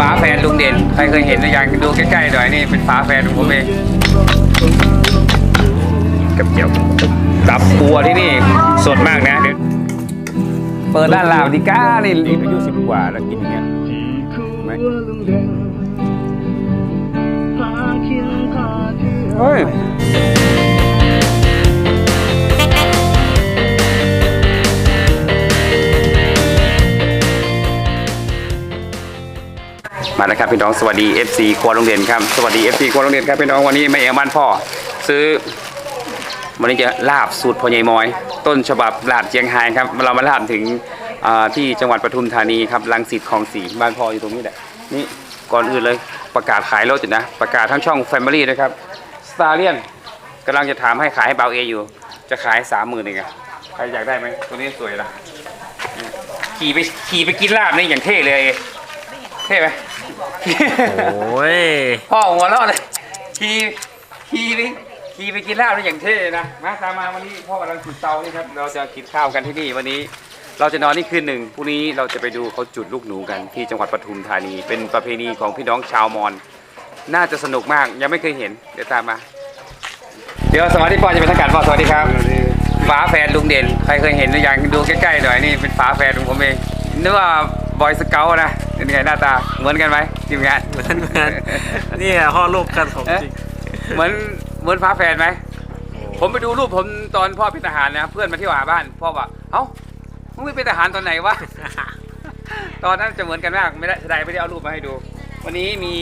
ฝาแฝดลุงเด่น ใครเคยเห็นหรือยังดูใกล้ๆหน่อยนี่เป็นฝาแฝดของผมเองกับเจียวตับปัวที่นี่สดมากนะเดี๋ยวเปิดร้านลาวดิก้านี่อายุสิบกว่าแล้วกินอย่างเงี้ยไหมเฮ้ย มาแล้วครับพี่น้องสวัสดี FC ครัวโรงเรียนครับสวัสดี FC ครัวโรงเรียนครับพี่น้องวันนี้แม่เอ๋บ้านพ่อ ซื้อ วันนี้จะลาบสูตรพ่อใหญ่มอย ต้นฉบับลาบเจียงไฮ้ครับเรามาลาบถึงอ่าที่จังหวัดปทุมธานีครับลังสิตคลองสีบ้านพ่ออยู่ตรงนี้แหละนี่ก่อนอื่นเลยประกาศขายรถนะ ประกาศทั้งช่อง Family ด้วยครับสตาร์เลียนกำลังจะถามให้ขายให้เบาเออยู่ จะขายสามหมื่นเองอะใครอยากได้ไหมตัวนี้สวยละขี่ไปขี่ไปกินลาบนี่อย่างเท่เลยเอเท่ไหม โอ้ยพ่อหัวเราะเลยขี่ขี่ไปขี่ไปกินเหล้าได้อย่างเท่นะมาตามมาวันนี้พ่อกำลังจุดเตานี่ครับเราจะกินข้าวกันที่นี่วันนี้ เราจะนอนนี่คืนหนึ่งพรุ่งนี้เราจะไปดูเขาจุดลูกหนูกันที่จังหวัดปทุมธานี เป็นประเพณีของพี่น้องชาวมอญน่าจะสนุกมากยังไม่เคยเห็นเดี๋ยวตามมา เดี๋ยวสวัสดีพ่อจะเป็นทางการพ่อสวัสดีครับฝาแฝดลุงเด่นใครเคยเห็นหรือยังดูใกล้ๆหน่อยนี่เป็นฝาแฝดของผมเองนึกว่า บอยสเกลนะเป็นไงหน้าตาเหมือนกันไหมทีมงานเหมือนเหมือนนี่อะพ่อลูกกันของจริงเหมือนเหมือนฟ้าแฝดไหมผมไปดูรูปผมตอนพ่อเป็นทหารนะเพื่อนมาเที่ยวหาบ้านพ่อบอกเอ้ามึงไม่เป็นทหารตอนไหนวะตอนนั้นจะเหมือนกันมากไม่ได้แสดงไม่ได้เอารูปมาให้ดู วันนี้มี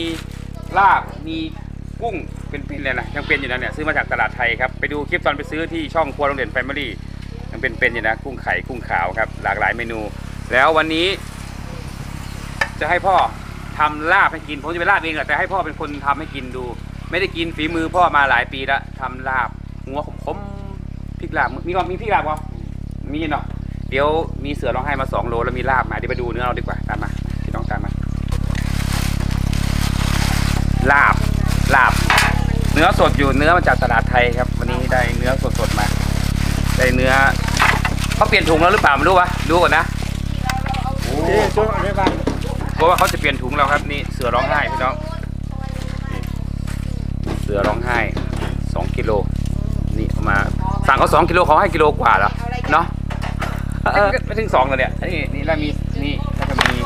ลาบมีกุ้งเป็นๆเลยนะยังเป็นอยู่นะเนี่ยซื้อมาจากตลาดไทยครับไปดูคลิปตอนไปซื้อที่ช่องครัวโรงเรียนแฟมิลี่ยังเป็นๆอยู่นะกุ้งไข่กุ้งขาวครับหลากหลายเมนู แล้ววันนี้ จะให้พ่อทำลาบให้กิน ผมจะไปลาบเองแหละแต่ให้พ่อเป็นคนทำให้กินดู ไม่ได้กินฝีมือพ่อมาหลายปีแล้วทำลาบหัวขมๆพริกลาบมีก่อนมีพริกลาบก่อนมีเนาะเดี๋ยวมีเสือร้องไห้มาสองโลแล้วมีลาบมาเดี๋ยวไปดูเนื้อเราดีกว่าตามมาพี่น้องตามมา ลาบลาบ เนื้อสดอยู่เนื้อมาจากตลาดไทยครับ วันนี้ได้เนื้อสดๆมา ได้เนื้อเขาเปลี่ยนถุงแล้วหรือเปล่าไม่รู้วะดูก่อนนะ โอ้ ช่วยได้บ้าง เพราะว่าเขาจะเปลี่ยนถุงแล้วครับนี่เสือร้องไห้พี่น้องนี่เสือร้องไห้สองกิโลนี่เอามาสั่งเขาสองกิโลเขาให้กิโลกว่าเหรอเนาะเออไม่ถึงสองเลยเนี่ยนี่นี่แล้วมีนี่แล้วก็มี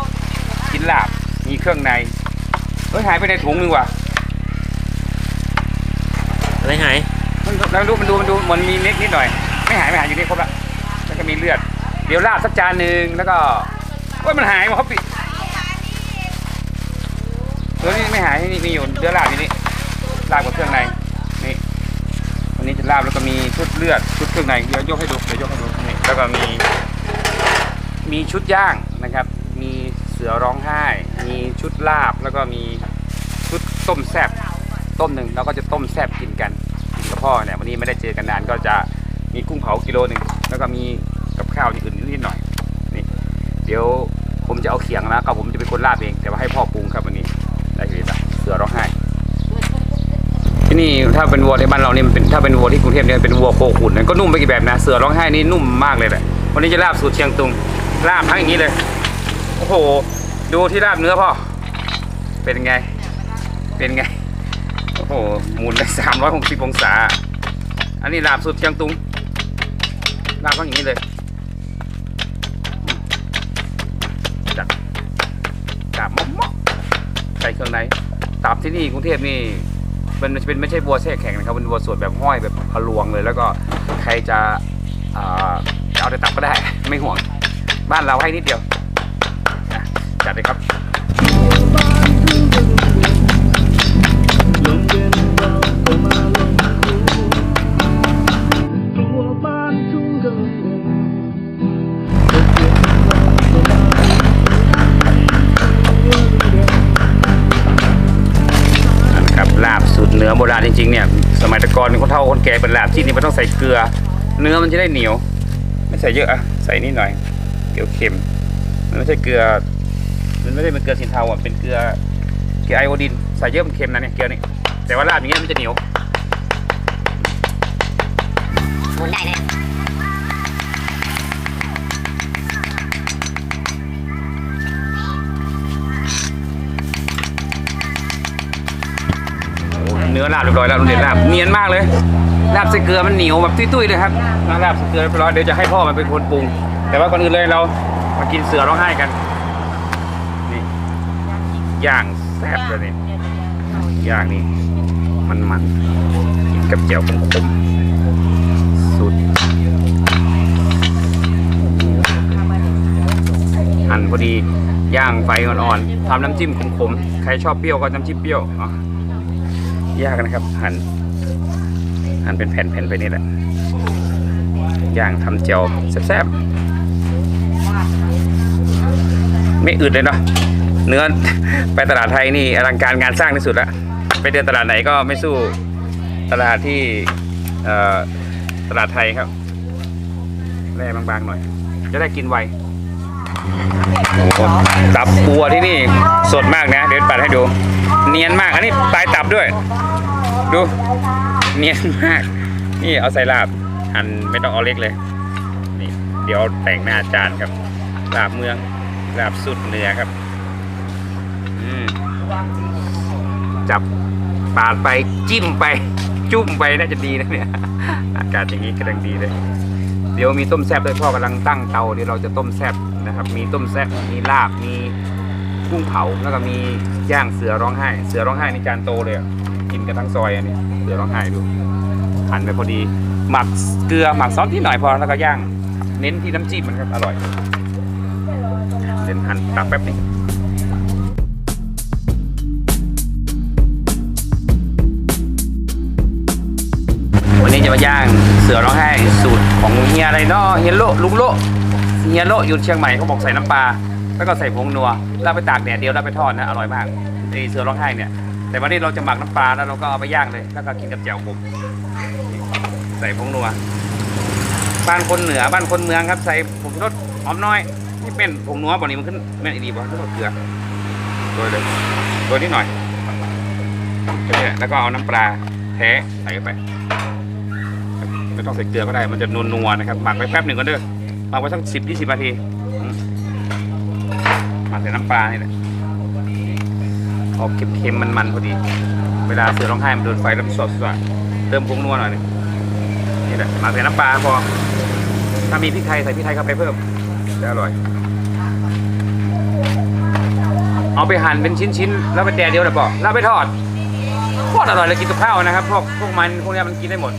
กินลาบมีเครื่องในเฮ้ยหายไปในถุงนึงว่ะอะไรหายมันแล้วดูมันดูมันดูมันมีเล็กนิดหน่อย ไม่หายไม่หายอยู่นี่ครบละแล้วก็มีเลือด เดี๋ยวลาบสักจานหนึ่งแล้วก็โอ้ยมันหายหมดเขาปิด ตัวนี้ไม่หายนี่มีอยู่เนื้อลาบอยู่นี่ลาบกับเครื่องในนี่วันนี้จะลาบแล้วก็มีชุดเลือดชุดเครื่องในเดี๋ยวยกให้ดูเดี๋ยวยกให้ดูนี่แล้วก็มีมีชุดย่างนะครับ มีเสือร้องไห้ มีชุดลาบแล้วก็มีชุดต้มแซบต้มหนึ่งแล้วก็จะต้มแซบกินกันกินกับพ่อเนี่ยวันนี้ไม่ได้เจอกันนานก็จะมีกุ้งเผากิโลหนึ่งแล้วก็มีกับข้าวอย่างอื่นนิดหน่อยนี่เดี๋ยวผมจะเอาเขียงนะก็ผมจะเป็นคนลาบเองแต่ว่าให้พ่อปรุงครับวันนี้ได้เลยนะเสือร้องไห้ ที่นี่ถ้าเป็นวัวในบ้านเราเนี่มันเป็นถ้าเป็นวัวที่กรุงเทพเนี่ยเป็นวัวโคขุนนะก็นุ่มไปกี่แบบนะเสือร้องไห้นี่นุ่มมากเลยแหละวันนี้จะลาบสูตรเชียงตุงลาบทั้งอย่างนี้เลยโอ้โหดูที่ลาบเนื้อพ่อเป็นไง เป็นไงโอ้โหหมุนได้สามร้อยหกสิบองศา อันนี้ลาบสูตรเชียงตุงลาบทั้งอย่างนี้เลยจัดจับมะมะใส่เครื่องในตับที่นี่กรุงเทพนี่ มันจะเป็นไม่ใช่วัวแช่แข็งนะครับเป็นวัวสดแบบห้อยแบบพลวงเลย แล้วก็ใครจะเอาแต่ตับก็ได้ไม่ห่วง บ้านเราให้นิดเดียวจัดเลยครับ เนื้อมันจะได้เหนียว ไม่ใส่เยอะอะใส่นิดหน่อยเกลือเค็ม มันไม่ใช่เกลือ มันไม่ได้เป็นเกลือสินเทาอะเป็นเกลือเกลือไอโอดินใส่เยอะมันเค็มนะเนี่ยเกลือนี่แต่ว่าราดอย่างเงี้ยมันจะเหนียวหมุนได้เลย เนื้อลาบเรียบร้อยแล้วลุงเด่นลาบเนียนมากเลยลาบใส่เกลือมันเหนียวแบบตุ้ยๆเลยครับลาบใส่เกลือเรียบร้อยเดี๋ยวจะให้พ่อมันเป็นคนปรุง แต่ว่าก่อนอื่นเลยเรามากินเสือร้องไห้กันนี่ย่างแซ่บเลยนี่ย่างนี่มันมันๆกินกับเจียวขมๆสุดหั่นพอดีย่างไฟอ่อนๆทำน้ำจิ้มขมๆใครชอบเปรี้ยวก็น้ำจิ้มเปรี้ยวอ๋อ ยากนะครับ หั่นหั่นเป็นแผ่นๆไปนี่แหละย่างทำเจียวแซ่บๆไม่อืดเลยเนาะเนื้อไปตลาดไทยนี่อลังการงานสร้างที่สุดละไปเดินตลาดไหนก็ไม่สู้ตลาดที่ตลาดไทยครับแร่บางๆหน่อย จะได้กินไว ตับบัวที่นี่สดมากนะ เดี๋ยวปัดให้ดู เนียนมาก อันนี้ปลายตับด้วย ดู เนียนมาก นี่เอาใส่ลาบหั่นไม่ต้องเอาเล็กเลย นี่ เดี๋ยวแต่งหน้าจานครับลาบเมืองลาบสุดเหนือครับจับปาดไปจิ้มไป จุ่มไปน่าจะดีนะเนี่ย อากาศอย่างนี้กำลังดีเลย เดี๋ยวมีต้มแซ่บด้วยพ่อกำลังตั้งเตาเดี๋ยวเราจะต้มแซ่บ นะครับ มีต้มแซ่บมีลาบ มีกุ้งเผา แล้วก็มีย่างเสือร้องไห้ เสือร้องไห้ในจานโตเลยอะกินกันทั้งซอยอันนี้ เสือร้องไห้ดูหั่นไปพอดี หมักเกลือหมักซอสที่หน่อยพอ แล้วก็ย่าง เน้นที่น้ำจิ้มมันครับ อร่อยเดี๋ยวหั่นตักแป๊บนึงวันนี้จะมาย่างเสือร้องไห้สูตรของเฮียอะไรเนาะเฮียโลลุงโล เฮียโลอยู่เชียงใหม่เขาบอกใส่น้ำปลาแล้วก็ใส่ผงนัวแล้วไปตากแดดเดียวแล้วไปทอดนะอร่อยมากไอเสือร้องไห้เนี่ย แต่วันนี้เราจะหมักน้ำปลาแล้วเราก็เอาไปย่างเลย แล้วก็กินกับแจ่วผมใส่ผงนัวบ้านคนเหนือบ้านคนเมืองครับใส่ผงชูรสหอมน้อยนี่เป็นผงนัวบ่นี้มันขึ้นแม่นอีดีบ่ขึ้นเกลือโดยเลยโดยนิดหน่อยแค่นี้แล้วก็เอาน้ำปลาแท้ใส่เข้าไปไม่ต้องใส่เกลือก็ได้มันจะนัวๆนะครับหมักไว้แป๊บหนึ่งก็เด้อ หมักไว้สักสิบยี่สิบนาทีมหมักใส่น้ำปลานี่แหละออกเค็มๆมันๆพอดี เวลาเสือร้องไห้มันโดนไฟแล้วมันสดสดเติมผงนัวหน่อยนึงนี่แหละหมักใส่น้ำปลาพอ ถ้ามีพริกไทยใส่พริกไทยเข้าไปเพิ่มจะอร่อย เอาไปหั่นเป็นชิ้นๆแล้วไปแดดเดียวเลยบอกแล้วไปทอดโคตรอร่อยเลยกินกับข้าวนะครับพวกพวกมันพวกนี้มันกินได้หมด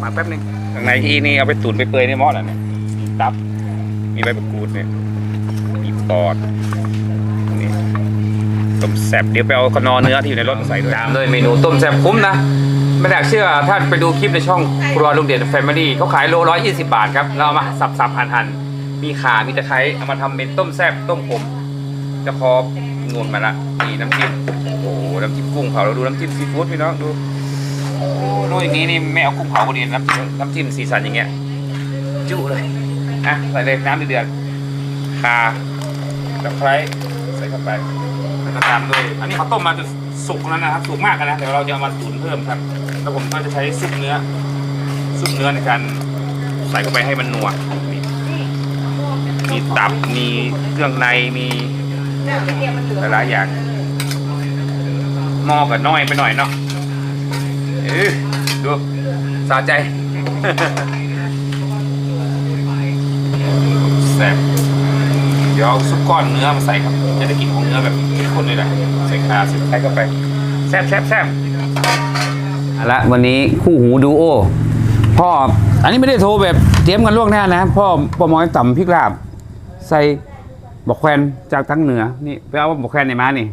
หมักแป๊บนึงข้างในอีนี่เอาไปตุ๋นไปเปื่อยในหม้อแล้วเนี่ย ตับ มีใบมะกรูดเนี่ย มีปอดนี่ต้มแซ่บเดี๋ยวไปเอาขนอเนื้อที่อยู่ในรถมาใส่ด้วยตามด้วยเมนูต้มแซ่บคุ้มนะไม่อยากเชื่อถ้าไปดูคลิปในช่องครัวลุงเด่นแฟมิลี่เขาขายโลร้อยยี่สิบาทครับเราเอามาสับสับหั่นหั่นมีขา มีตะไคร้เอามาทำเป็นต้มแซ่บต้มขมจะพองวนมาละมีน้ำจิ้มโอ้โหน้ำจิ้มกุ้งเผาเราดูน้ำจิ้มซีฟู้ดพี่น้องดูดูอย่างนี้นี่ไม่เอากุ้งเผาก็ดีน้ำจิ้มน้ำจิ้มสีสันอย่างเงี้ยจุเลย อะใส่เลยน้ำเดือดๆข่าตะไคร้ใส่เข้าไปแล้วก็ตามด้วยอันนี้เขาต้มมาจนสุกแล้วนะครับสุกมากแล้วนะเดี๋ยวเราจะเอามาตุ๋นเพิ่มครับ แล้วผมก็จะใช้ซุปเนื้อซุปเนื้อในการใส่เข้าไปให้มันนัวมีตับมีเครื่องในมีหลายอย่างหม้อกับน้อยไปหน่อยเนาะเออดูสะใจ แซ่บเดี๋ยวเอาซุปก้อนเนื้อมาใส่ครับ จะได้กินของเนื้อแบบเข้มข้นเลยแหละใส่คาใส่ไข่เข้าไปแซ่บแซ่บแซ่บละวันนี้คู่หูดูโอพ่ออันนี้ไม่ได้โทรแบบเตรียมกันล่วงหน้านะ พ่อปอมอยต่ำพริกลาบ ใส่บอกแควนจากทั้งเหนือนี่ไปเอาบอกแควนไหนมานี่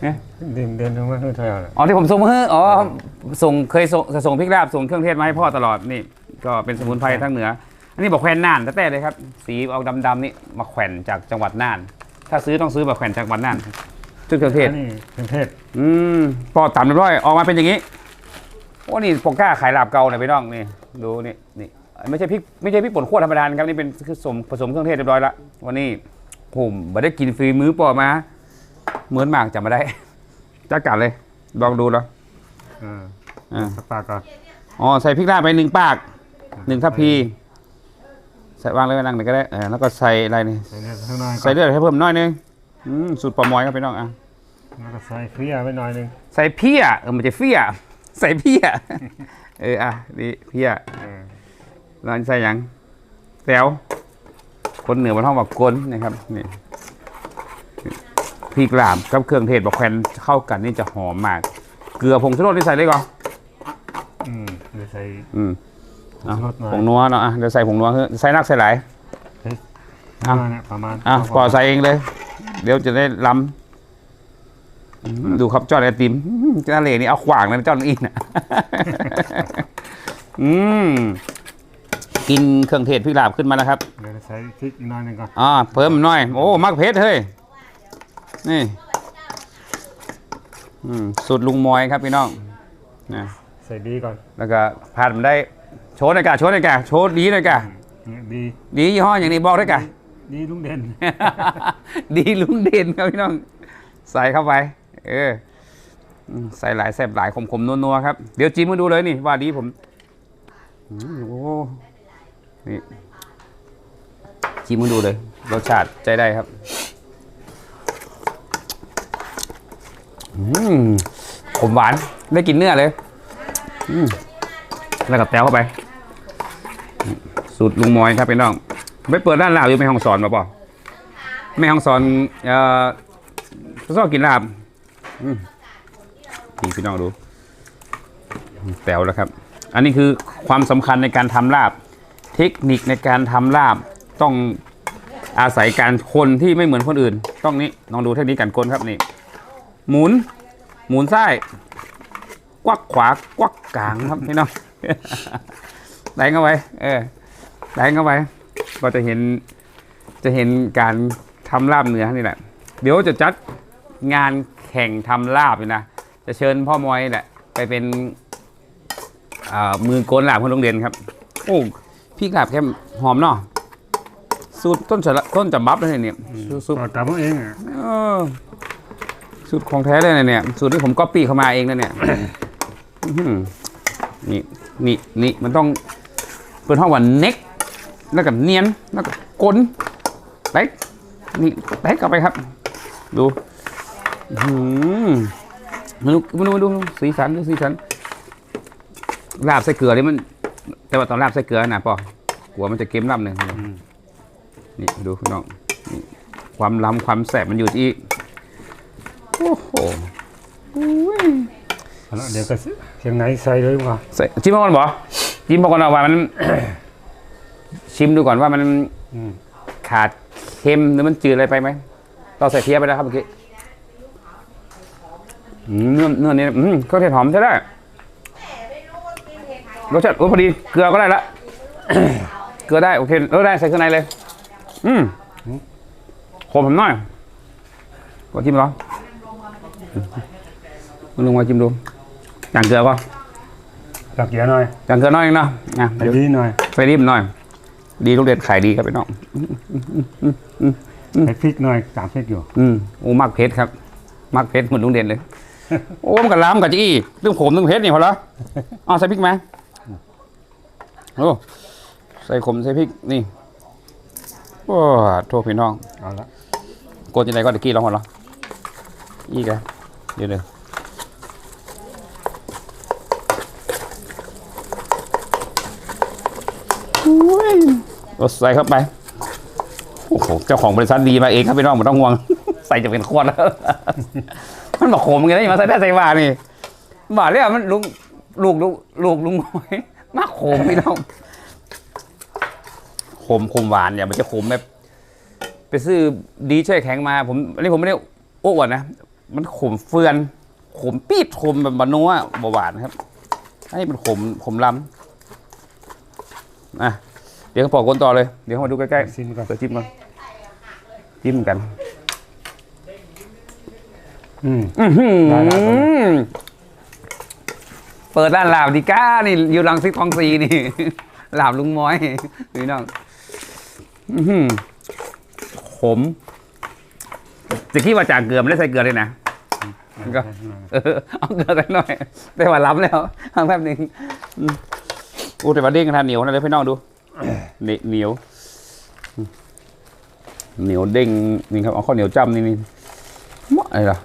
เอ๊ะเดินเดินลงมาดูเธออ๋อที่ผมส่งมาให้อ๋อส่งเคยส่งส่งพริกลาบส่งเครื่องเทศมาให้พ่อตลอดนี่ ก็เป็นสมุนไพรทั้งเหนือ อันนี้บอกแควนน่านแต่แต่เลยครับ สีเอาดำๆนี่มาแขวนจากจังหวัดน่าน ถ้าซื้อต้องซื้อมาแขวนจากจังหวัดน่านชุดเครื่องเทศนี่เป็นเทศอืมพอตำเรียบร้อยออกมาเป็นอย่างนี้โอ้นี่ปกล้าขายลาบเก่าหน่อยพี่น้องนี่ดูนี่นี่ไม่ใช่พริกไม่ใช่พริกป่นขั้วธรรมดานะครับนี่เป็นคือสมผสมเครื่องเทศเรียบร้อยละวันนี้ผมไม่ได้กินฟรีมื้อปอมา เหมือนหมากจำมาได้จัดการเลย ลองดูแล้วอ่าอ่าสปาก่อนอ๋อใส่พริกลาบไปหนึ่งปากหนึ่งทัพพีใส่วางเลยไว้นั่งไหนก็ได้เออแล้วก็ใส่อะไรนี่ใส่เนื้อข้างในก่อนใส่เลือดให้เพิ่มหน้อยนึงอืมสูตรปลาหมอยครับพี่น้องอะแล้วก็ใส่เฟียไว้หน่อยหนึงใส่เพี้ยเออมันจะเฟี้ยใส่เพี้ยเอออะนี่เพี้ยเออแล้วอันนใส่หยังแซวคนเหนือมันห้องบอกกลนนะครับนี่พริกลามกับเครื่องเทศบอกแควนเข้ากันนี่จะหอมมาก เกลือผงชูรสที่ใส่เลยก่อนอืมเดี๋ยวใส่อืมผ งชูรสหน่อยผงนัวเนาะอะเดี๋ยวใส่ผงนัวเฮ้ยใส่นักใส่หลายประมาณน่ะประมาณอะปอใส่เองเลย เดี๋ยวจะได้ลำอืมดูครับจอดไอติมอื้อจ้าเหล่นี่เอาขวางนะจอดอีกนะอืมกินเครื่องเทศพริกลาบขึ้นมาแล้วครับเดี๋ยวใส่พริกอีกหน่อยหนึงก่อนอ่าเพิ่มหน่อย โอ้มักเพชรเฮ้ยนี่อืมสูตรลุงมอยครับพี่น้องนะใส่ดีก่อน แล้วก็พาดมันได้ โชว์หน่อยกะโชว์หน่อยกะโชว์ดีหน่อยกะเนี่ยดีดียี่ห้ออย่างนี้บอกได้กะดีลุงเด่น ดีลุงเด่นครับพี่น้อง ใส่เข้าไป เอออืมใส่หลายแซ่บหลายขมๆนัวๆครับ เดี๋ยวจิ้มมาดูเลยนี่ว่าดีผมอืมโอ้นี่จิ้มมาดูเลย รสชาติใจได้ครับอืมขมหวานได้กินเนื้อเลยอืมแล้วก็แต้วเข้าไป สูตรลุงมอยครับพี่น้องไปเปิดร้านลาบอยู่ไม่ห้องสอนมาป่ะไม่ห้องสอนเอ่อชอบกินลาบนี่พี่น้องดูแต๋วแล้วครับ อันนี้คือความสำคัญในการทำลาบ เทคนิคในการทำลาบต้องอาศัยการคนที่ไม่เหมือนคนอื่น ต้องนี้ลองดูเทคนิคการคนครับนี่ หมุน หมุนซ้ายกวักขวากวักกลางครับพี่น้องแดงเข้าไปเออ แดงเข้าไป ก็จะเห็นจะเห็นการทำลาบเนื้อนี่แหละ เดี๋ยวจะจัดงานแข่งทำลาบอยู่นะ จะเชิญพ่อมอยแหละ ไปเป็นอ่ามือโกนลาบคนโรงเรียนครับ โอ้พี่ลาบแค่หอมเนาะสูตรต้นฉะต้นจำบับเลยเนี่ยสูตรสูตรเอาตามเอาเองอะเออสูตรของแท้เลยนะเนี่ย สูตรที่ผมก๊อปปี้เข้ามาเองนะเนี่ยอื้อหือนี่นี่นี่มันต้องเป็นห้องว่าเน็ก แล้วก็เนียนแล้วก็กลนเต็กนี่เต็กเข้าไปครับ ดูอื้อหือมาดูมาดูมาดูสีสันดูสีสันลาบใส่เกลือนี่มัน แต่ว่าตอนลาบใส่เกลือนะปอกลัวมันจะเค็มลำหนึ่งนี่ดูพี่น้องนี่ความล้ำความแสบมันอยู่ที่โอ้โหเอาละเดี๋ยวก็เชียงไหนใส่เลยว่ะใส่ชิมมาก่อนบ่ชิมมาก่อนเอาว่ามัน ชิมดูก่อนว่ามันอืมขาดเค็มหรือมันจืดอะไรไปไหมเราใส่เพี้ยไปแล้วครับเมื่อกี้อืมเนื้อเนื้อนี่อืมก็เทศหอมใช่ได้รสชาติโอ้พอดีเกลือก็ได้ละเกลือได้โอเคเออได้ใส่ข้างในเลย อืมขมผมหน่อยก็จิ้มเหรอคุณลุงมาจิ้มดูจางเกลือก็ตักเยอะหน่อยจางเกลือน้อยเองเนาะอะใส่เดี๋ยวดีหน่อยใส่ดิบหน่อย ดีลูกเด็ดขายดีครับพี่น้องใส่พริกหน่อยตามพริกอยู่ อืมโอ้มักเพชรครับ มักเพชรเหมือนลุงเด่นเลย โอ้มันกับล้ำกับจี้เรื่องผมเรื่องเพชรนี่พอแล้วอ๋อใส่พริกไหมโอ้ใส่ขมใส่พริกนี่โอ้โทษพี่น้องเอาละโกนยังไงก็ตะกี้ร้องหมดแล้วอีกอะเดี๋ยวเดี๋ยวอุ้ย ใส่เข้าไปโอ้โหเจ้าของบริษัทดีมาเองครับพี่น้องไม่ต้องห่วง ใส่จะเป็นขวดแล้ว มันบอกโขมไงนะอย่ามาใส่ได้ใส่ว่านี่บอกเลยอะมันลุงลูกลูกลูกลุงน้อยมาโขมพี่น้องโขมโขมหวานอย่ามันจะโขมแบบ ไปซื้อดีช่แข็งมา ผมอันนี้ผมไม่ได้โอ้วดนะมันขมเฟือนขมปี๊ดขมแบบบานัวบหวานครับอันนี้เป็นขมขมล้ำอะ เดี๋ยวก็ปอกคนต่อเลย เดี๋ยวมาดูใกล้ๆซิมก่อนเดี๋ยวจิ้มกันจิ้มกันอืมอื้อหือได้แล้วครับเปิดร้านลาบดีก้านี่อยู่รังซิกทองซีนี่ลาบลุงม้อยพี่น้องอื้อหือขมจะคิดว่าจากเกลือไม่ได้ใส่เกลือเลยนะก็เออเอาเกลือกันหน่อย แต่ว่าล้ำแล้วทางแป๊บหนึงอืมอู้แต่ว่าเด้งกันทานเหนียวนะเลยพี่น้องดู นี่เหนียวอืมเหนียวเด้งนี่ครับเอาข้าวเหนียวจ้ำนี่นี่เหมาะอะไรล่ะ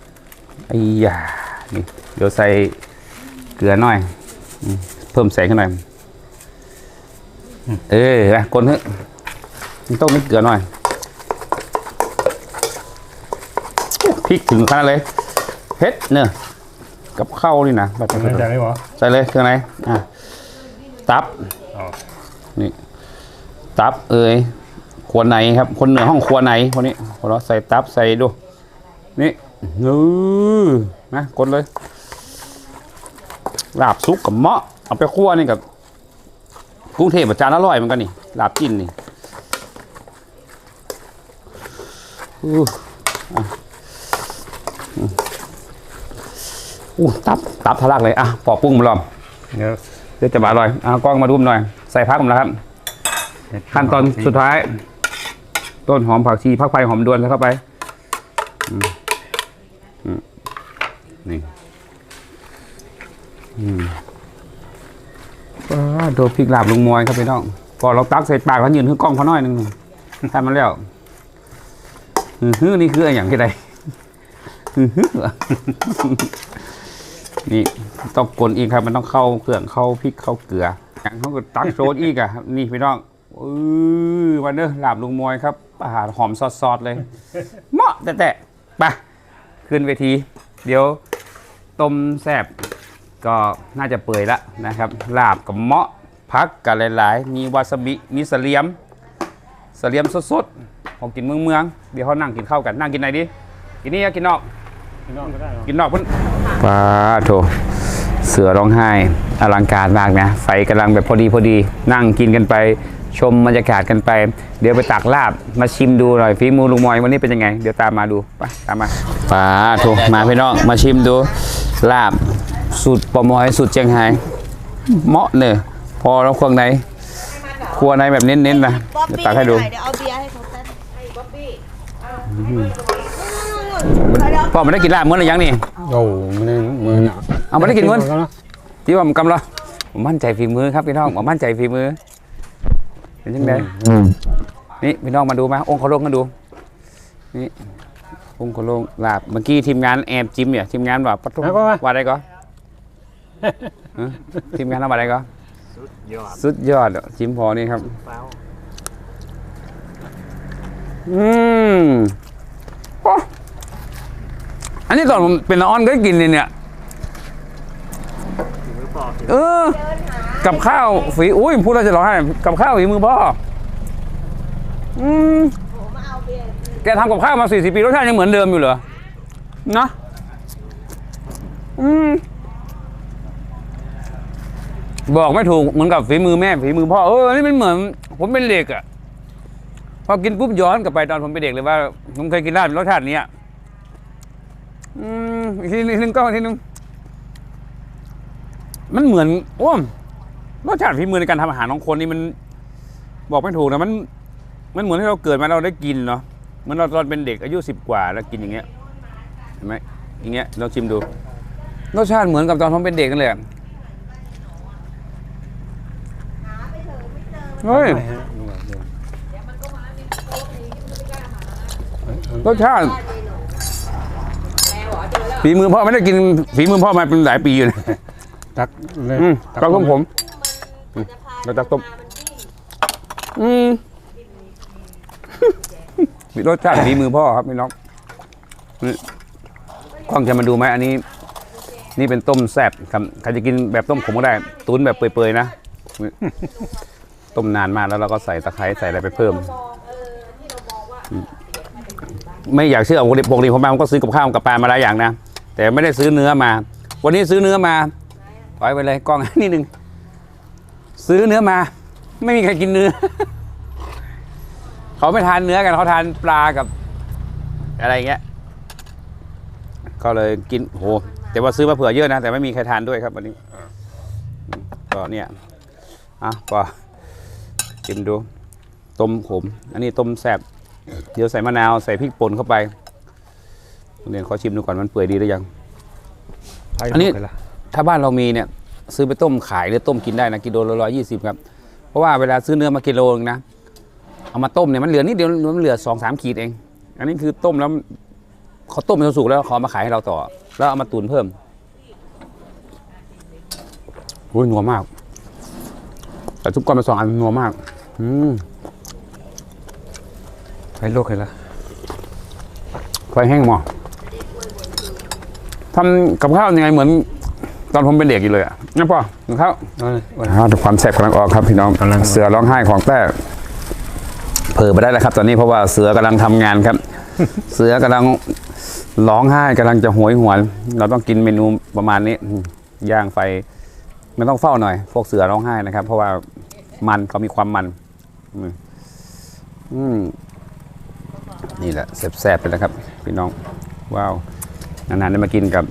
ไอ้ยานี่เดี๋ยวใส่เกลือหน่อยอืมเพิ่มแสงขึ้นหน่อย เออไปคนเถอะมันต้องมีเกลือหน่อยพริกถึงขนาดเลยเผ็ดเนอะกับข้าวนี่นะแบบไม่ใจได้หรอใส่เลยเครื่องไหนอะตับอ๋อนี่ ตับเอ่ยครัวไหนครับ คนเหนือห้องครัวไหนคนนี้เราใส่ตับใส่ดู นี่นือนะกดเลยลาบซุกกับเมาะเอาไปคั่วนี่กับกรุงเทพอาจารย์อร่อยเหมือนกันนี่ลาบกินนี่อู้อะอืมอู้ตับตับทะลักเลยอะปอกปรุงมาลอมเดี๋ยวเดี๋ยวจะบาอร่อยเอากล้องมาดูหน่อย ใส่พักผมแล้วครับ ขั้นตอนสุดท้าย ต้นหอมผักชีผักไฟหอมดวนแล้วเข้าไปอืมอืมนี่อืมว้าโดนพริกลาบลุงมวยครับพี่น้องพอเราตักใส่ปากแล้วยืนขึ้นกล้องพอน้อยหนึงทำมาแล้วฮือฮือนี่คืออะไรอย่างที่ใดฮือฮือนี่ต้องกลนอีกครับ มันต้องเข้าเครื่องเข้าพริกเข้าเกลืออย่างเขาก็ตักโซดอีกอะครับนี่พี่น้อง อือวันเนอลาบลุงมวยครับอาหารหอมซอสๆเลย เหมาะแต่แต่ไปขึ้นเวที เดี๋ยวต้มแซบก็น่าจะเปื่อยละนะครับลาบกับเมาะพักกันหลาย ๆ มีวาซาบิมีเสลียมเสลียมสดๆของกินเมืองเมืองๆเดี๋ยวเขานั่งกินข้าวกันนั่งกินไหนดีกินนี่กินนอกพี่น้องก็ได้หรอกินนอกเพิ่นปลาโถเสือร้องไห้อลังการมากนะไฟกำลังแบบพอดีพอดี นั่งกินกันไป ชมบรรยากาศกันไป เดี๋ยวไปตักลาบมาชิมดูหน่อยฝีมือลุงมอยวันนี้เป็นยังไง เดี๋ยวตามมาดูไปตามมาปลาโถมาพี่น้องมาชิมดูลาบสูตรปอมอยสูตรเชียงไฮ้เหมาะเนอะพอแล้วเครื่องในครัวในแบบเน้นๆนะบ๊อบเดี๋ยวบี้ตักให้ดูหน่อยเดี๋ยวเอาเบียร์ให้เขาเต้นให้บ๊อบบี้พ่อไม่ได้กินลาบเมื่อไหร่ยังนี่โอ้ไม่ได้มือหนาเอาไม่ได้กินเงินแล้วที่ว่าผมกำลังผมมั่นใจฝีมือครับพี่น้องผมมั่นใจฝีมือ เป็นยังไงนี่พี่น้องมาดูมาองค์เขาลงกันดูนี่องค์เขาลงลาบเมื่อกี้ทีมงานแอบจิ้มเนี่ยทีมงานว่าปัทุมว่าอะไรก็ฮะทีมงานทำอะไรก็สุดยอดอะจิ้มพอนี่ครับอืมโอ้อันนี้ตอนผมเป็นละออนก็กินเลยเนี่ย เออ กับข้าวฝีอุ้ยพูดแล้วจะร้องไห้กับข้าวฝีมือพ่ออืมแกทำกับข้าวมาสี่สิบปีรสชาติยังเหมือนเดิมอยู่เหรอนะอืมบอกไม่ถูกเหมือนกับฝีมือแม่ฝีมือพ่อเออนี่มันเหมือน ผมเป็นเด็กอะพอกินปุ๊บย้อนกลับไปตอนผมเป็นเด็กเลยว่าผมเคยกินลาบรสชาตินี้อืมอีกทีนึงก็อีกทีนึง มันเหมือนโอ้รสชาติฝีมือในการทำอาหารของคนนี่มันบอกไม่ถูกนะมันมันเหมือนที่เราเกิดมาเราได้กินเนาะเหมือนเราตอนเป็นเด็กอายุสิบกว่าแล้วกินอย่างเงี้ยเห็นไหมอย่างเงี้ยเราชิมดูรสชาติเหมือนกับตอนผมเป็นเด็กนั่นแหละเฮ้ยรสชาติฝีมือพ่อไม่ได้กินฝีมือพ่อมาเป็นหลายปีอยู่นะ ตักเลยอืมตักต้มผมอืมเราตักต้ม อืมมีรสชาติฝีมือพ่อครับพี่น้องนี่กล้องจะมาดูไหมอันนี้ นี่เป็นต้มแซ่บครับใครจะกินแบบต้มขมก็ได้ ตุ้นแบบเปื่อยๆนะนี่ต้มนานมากแล้วเราก็ใส่ตะไคร้ใส่อะไรไปเพิ่มอืมไม่อยากเชื่อปกติปกติผมมาผมก็ซื้อกับข้าวกับปลามาหลายอย่างนะแต่ไม่ได้ซื้อเนื้อมา วันนี้ซื้อเนื้อมา ปล่อยไปเลยกล้องนิดนึง ซื้อเนื้อมา ไม่มีใครกินเนื้อ เขาไม่ทานเนื้อกันเขาทานปลากับ อะไรเงี้ยก็เลยกินโหแต่ว่าซื้อมาเผื่อเยอะนะ แต่ไม่มีใครทานด้วยครับวันนี้ก็เนี่ยอะก็ชิมดู ต้มขมอันนี้ต้มแซ่บเดี๋ยวใส่มะนาวใส่พริกป่นเข้าไปเดี๋ยวขอชิมดูก่อนมันเปื่อยดีหรือยัง อันนี้ ถ้าบ้านเรามีเนี่ยซื้อไปต้มขายหรือต้มกินได้นะกิโลละร้อยยี่สิบครับ เพราะว่าเวลาซื้อเนื้อมากิโลนึงนะเอามาต้มเนี่ยมันเหลือนิดเดียวมันเหลือสองสามขีดเอง อันนี้คือต้มแล้วเขาต้มจนสุกแล้วเขามาขายให้เราต่อ แล้วเอามาตุนเพิ่มอุ้ยนัวมากใส่ทุกก้อนมาสองอันนัวมาก อืมไฟลวกเลยละไฟแห้งหมอทำกับข้าวยังไงเหมือน ตอนผมเป็นเด็กอยู่เลยอะนั่นพ่อกับข้าวเอาเลยเอาเลยอ่าความแซ่บกำลังออกครับพี่น้องกำลังเสือร้องไห้ของแต้เผลอไปได้แล้วครับ ตอนนี้เพราะว่าเสือกำลังทำงานครับ เสือกำลังร้องไห้กำลังจะโหวยหวน เราต้องกินเมนูประมาณนี้อืมย่างไฟไม่ต้องเฝ้าหน่อย พวกเสือร้องไห้นะครับ เพราะว่ามันเขามีความมันอืมอืมนี่แหละแซ่บๆไปแล้วครับ พี่น้อง ว้าวนานๆได้มากินกับ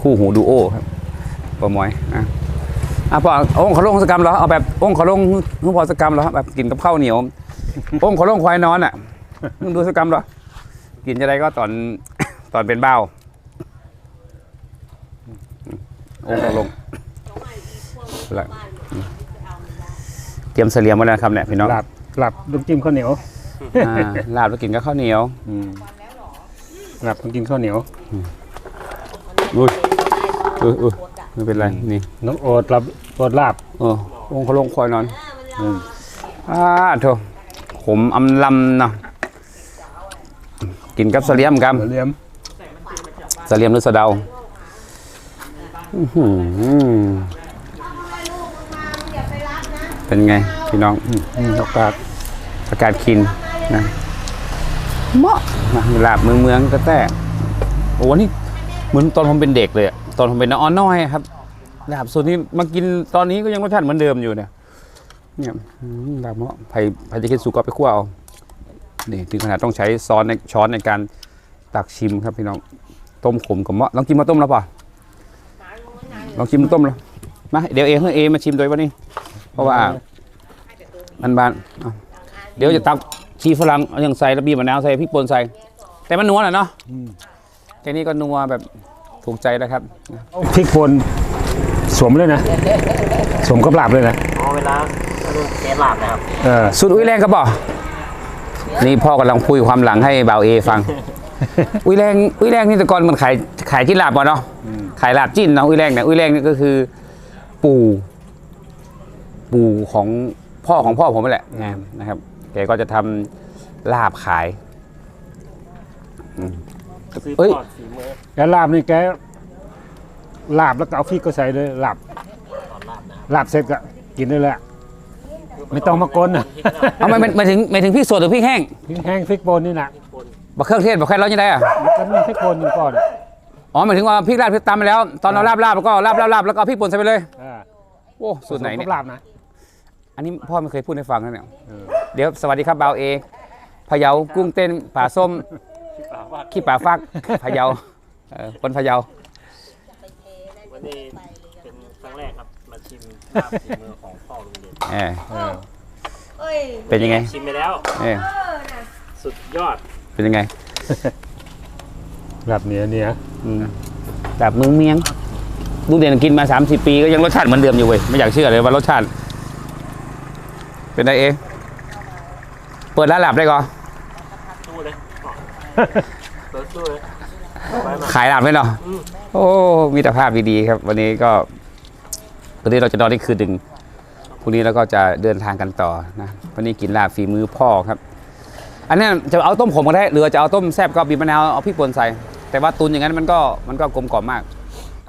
คู่หูดูโอครับ ปอมอยอะอะพอองค์เขาลงสกรรมเหรอเอาแบบองค์เขาลงนุพอสกรรมเหรอแบบกินกับข้าวเหนียว องค์เขาลงควายนอนอะมึงดูสกรรมเหรอกินจะได้ก็ตอนตอนเป็นเบ้าองค์เขาลงละเตรียมเสลียมไว้แล้วนะครับเนี่ยพี่น้องหลับหลับลูกจิ้มข้าวเหนียวอ่าลาบแล้วกินกับข้าวเหนียวอืมหลับกินข้าวเหนียวอุ้ยอุ้ยอุ้ย ไม่เป็นไรนี่น้องโอ๊ตหลับโอ๊ตลาบโอ้องค์เขาลงควายนอนอืมอ่าโถขมอำลำเนาะกินกับเสลียมครับเลี้ยมเสลียมหรือสะเดาอื้อหือเป็นไงพี่น้องอืมดอกกาดอากาศคินนะเหมาะนะลาบเมืองเมืองก็แต่โอ้นี่เหมือนตอนผมเป็นเด็กเลยอะ ตอนผมเป็นน้องน้อยอะครับลาบส่วนนี้มากินตอนนี้ก็ยังรสชาติเหมือนเดิมอยู่เนี่ยเนี่ยอืมลาบเหมาะใครใครจะคิดสุกก็ไปคั่วเอานี่ถึงขนาดต้องใช้ซ้อนในช้อนในการตักชิมครับพี่น้องต้มขมกับเหมาะลองกินมาต้มแล้วป่ะลองชิมมาต้มแล้วมาเดี๋ยวเอให้เอมาชิมโดยวันนี้ เพราะว่ามันบานอะเดี๋ยวจะตักชีฝรั่งเอาอย่างใส่แล้วบีบมะนาวใส่พริกป่นใส่ แต่มันนัวแหละเนาะแค่นี้ก็นัวแบบ ถูกใจแล้วครับเอาพริกป่นสวมเลยนะ สวมกับลาบเลยนะอ๋อเวลาอันนู้นเจ๊หลับนะครับเออสุดอุ้ยแรงก็บอกนี่พ่อกำลังพูดความหลังให้บ่าวเอฟัง อุ้ยแรงอุ้ยแรงนี่แต่ก่อนมันขายขายที่ลาบก่อนเนาะขายลาบจิ้นเนาะอุ้ยแรงเนี่ยอุ้ยแรงนี่ก็คือ ปู่ ปู่ของพ่อของพ่อผมนั่นแหละนะครับแกก็จะทำลาบขาย อืมเอ้ยแกลาบนี่แกลาบแล้วก็เอาพริกก็ใส่เลยลาบลาบเสร็จก็กินได้เลยอะไม่ต้องมากลนนะเอาไม่ไม่ถึงไม่ถึงพริกสดหรือพริกแห้งพริกแห้งพริกป่นนี่นะบักเครื่องเทศบักแค่ร้อนยังไงอะมันก็มีพริกป่นอยู่ก่อนอ๋อหมายถึงว่าพริกลาบพริกตำไปแล้ว ตอนเราลาบลาบแล้วก็ลาบลาบลาบแล้วก็เอาพริกป่นใส่ไปเลยอ่าโอ้สูตรไหนเนี่ย ผสมกับลาบนะอันนี้พ่อไม่เคยพูดให้ฟังนะเนี่ย เออเดี๋ยวสวัสดีครับบ่าวเอพะเยากุ้งเต้นป่าส้ม ขี้ป่าฟักพะเยาเออคนพะเยา วันนี้เป็นครั้งแรกครับ มาชิมลาบฝีมือของพ่อลุงเด่นเออเออเอ้ยเป็นยังไงชิมไปแล้ว เออสุดยอดเป็นยังไงลาบเนื้อเนื้ออืมแบบมึงเมียงลูกเด่นกินมา 30 ปีก็ยังรสชาติเหมือนเดิมอยู่เว้ยไม่อยากเชื่อเลยว่ารสชาติ เป็นไงเอเปิดร้านหลับได้ก่อน ขายหลับไหมเนาะอืมโอ้มีแต่ภาพดีๆครับ วันนี้ก็วันนี้เราจะนอนที่คืนดึงพรุ่งนี้เราก็จะเดินทางกันต่อนะวันนี้กินลาบฝีมือพ่อครับ อันนี้จะเอาต้มขมก็ได้หรือจะเอาต้มแซ่บก็บีบมะนาวเอาพริกป่นใส่ แต่ว่าตุนอย่างนั้นมันก็มันก็กลมกล่อมมาก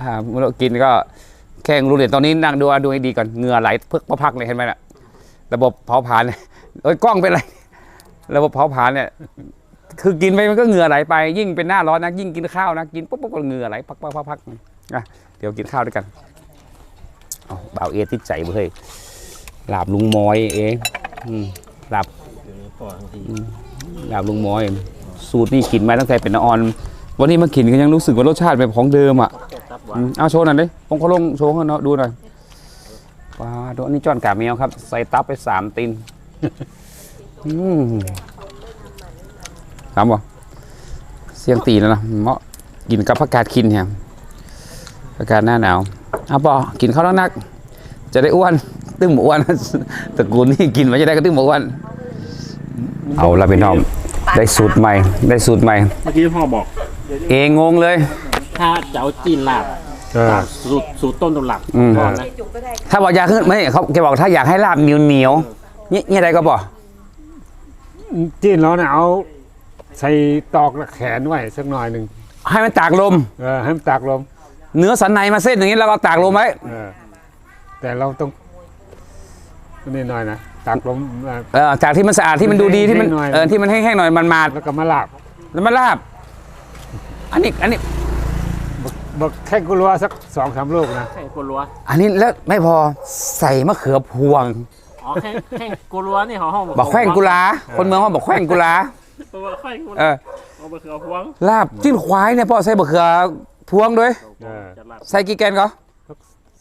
อ่าเมื่อเรากินก็แค่รู้เรียนตอนนี้นั่งดูดูให้ดีก่อนเหงื่อไหลเพิกพักๆเลยเห็นไหมล่ะระบบเผาผลาญเนี่ยเอ้ยกล้องเป็นไร ระบบเผาผลาญเนี่ย คือกินไปมันก็เหงื่อไหลไป ยิ่งเป็นหน้าร้อนนะยิ่งกินข้าวนะกินปุ๊บปุ๊บก็เหงื่อไหลพักพักพักพักอะเดี๋ยวกินข้าวด้วยกันเอาเบาเอติดใจเว้ยลาบลุงมอยเองอืมลาบอยู่ในพ่อทั้งทีลาบลุงมอย สูตรนี่กินมาตั้งแต่เป็นออน วันนี้มากินก็ยังรู้สึกว่ารสชาติแบบของเดิมอะเอาโชว์หน่อยดิองเขาลงโชว์ให้เนาะดูหน่อยว้าโดนนี่จอนกาบแมวครับ ใส่ตับไปสามตินอืม ครับบ่เสียงตีแล้วนะเหมาะกินกับผักกาดขินเนี่ยผักกาดหน้าหนาวเอาปอกินข้าวนักๆจะได้อ้วน ตึ้งหมูอ้วนตระกูลนี่กินมาจะได้ก็ตึ้งหมูอ้วนเอาละพี่น้องได้สูตรใหม่ ได้สูตรใหม่ เมื่อกี้พ่อบอก เองงงเลย ถ้าจะเอาจีนลาบเออตามสูตรสูตรต้นตำรับอืมก่อนนะจุกก็ได้ถ้าบอกอยากขึ้นไม่เขาแกบอกถ้าอยากให้ลาบเหนียวเหนียวๆเนี่ยเนี่ยอะไรก็บอกจีนเราเนี่ยเอา ใส่ตอกและแขนไว้สักหน่อยหนึ่งให้มันตากลม เออให้มันตากลมเนื้อสันในมาเส้นอย่างนี้แล้วก็ตากลมไว้เออแต่เราต้องนี่หน่อยนะตากลมเออ เออจากที่มันสะอาดที่มันดูดีที่มันแห้งๆหน่อย เออที่มันแห้งๆหน่อยมันมาดแล้วก็มาลาบแล้วมาลาบ อันนี้อันนี้บักแค่กุลัวสักสองสามลูกนะแข่งกัวรัว อันนี้แล้วไม่พอใส่มะเขือพวง อ๋อแข่งแข่งกัวรัวนี่เขาห้องบอกแขว้งกุลา คนเมืองเขาบอกแขว้งกุลา บอกแข่งกุลาเออเอาไปเขือพวงลาบจิ้นควายเนี่ยพ่อใส่มะเขือพวงด้วยเออจะลาบใส่กี่แกนก็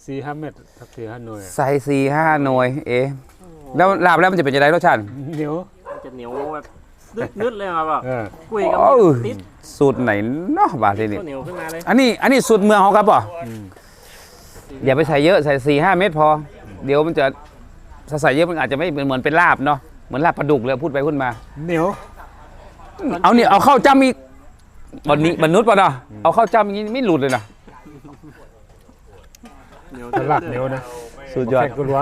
สี่ห้าเม็ดสักสี่ห้าหน่วยอะใส่สี่ห้าหน่วย เอ๊ะแล้วลาบแล้วมันจะเป็นยังไงรสชาติเหนียวมันจะเหนียวแบบนึดๆเลยครับแบบเออคุยกับโอ้ยติดสูตรไหนเนาะบาทนี่ก็เหนียวขึ้นมาเลยอันนี้อันนี้สูตรเมืองเขาครับป่ะอืมอย่าไปใส่เยอะใส่สี่ห้าเม็ดพอ เดี๋ยวมันจะถ้าใส่เยอะมันอาจจะไม่เหมือนเป็นลาบเนาะเหมือนลาบปลาดุกเลยพูดไปพูดมาเหนียว เอาเนี่ยเอาเข้าจ้ำอีกวันนี้บรรนุษย์ป่ะเนาะเอาเข้าจ้ำอย่างนี้ไม่หลุดเลยนะเหนียวสลัดเหนียวนะสุดยอดแค่กุลัว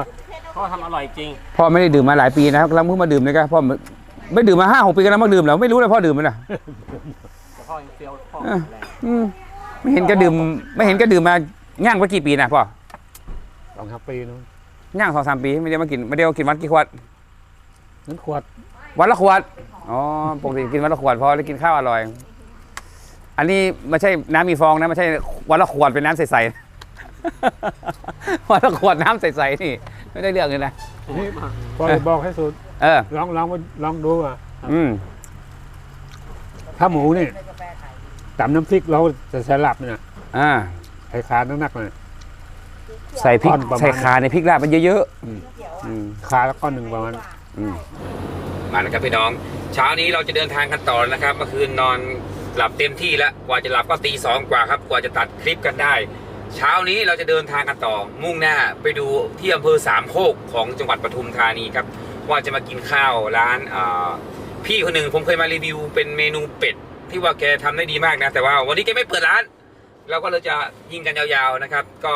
เขาทำอร่อยจริง พ่อไม่ได้ดื่มมาหลายปีนะครับกำลังเพิ่งมาดื่มเลยครับพ่อไม่ไม่ดื่มมาห้าหกปีกันแล้วมาดื่มแล้วไม่รู้เลยพ่อดื่มไหมนะแต่พ่อยังเฟี้ยวพ่อเออแรงอืมไม่เห็นก็ดื่ม ไม่เห็นก็ดื่มมาย่างไปกี่ปีนะพ่อสองห้าปีนู้นย่างสองสามปีไม่ได้มากินไม่ได้มากินวันกี่ขวดนั้นขวดวันละขวด อ๋อปกติกินวันละขวดพอแล้วกินข้าวอร่อย อันนี้ไม่ใช่น้ำมีฟองนะไม่ใช่วันละขวดเป็นน้ำใสๆ วันละขวดน้ำใสๆนี่ ไม่ได้เรื่องเลยนะนี่พอจะบอกให้สุดเออลองลองมาลองดูอะอืมถ้าหมูนี่ตำน้ำพริกเราจะใส่ลาบเนี่ยนะอ่าไข่ขาดนักๆเลยใส่พริกก้อนประมาณใส่ขาในพริกลาบมันเยอะอืมๆอืมขาแล้วก้อนหนึ่งประมาณมาแล้วครับพี่น้อง เช้านี้เราจะเดินทางกันต่อนะครับ เมื่อคืนนอนหลับเต็มที่แล้วกว่าจะหลับก็ตีสองกว่าครับ กว่าจะตัดคลิปกันได้ เช้านี้เราจะเดินทางกันต่อ มุ่งหน้าไปดูที่อำเภอสามโคกของจังหวัดปทุมธานีครับ ว่าจะมากินข้าวร้านพี่คนหนึ่งผมเคยมารีวิวเป็นเมนูเป็ดที่ว่าแกทำได้ดีมากนะ แต่ว่าวันนี้แกไม่เปิดร้าน เราก็เลยจะยิงกันยาวๆนะครับ ก็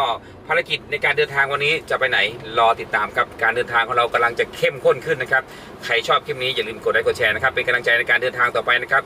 ภารกิจในการเดินทางวันนี้จะไปไหนรอติดตามครับการเดินทางของเรากำลังจะเข้มข้นขึ้นนะครับ ใครชอบคลิปนี้อย่าลืมกดไลค์กดแชร์นะครับเป็นกำลังใจในการเดินทางต่อไปนะครับ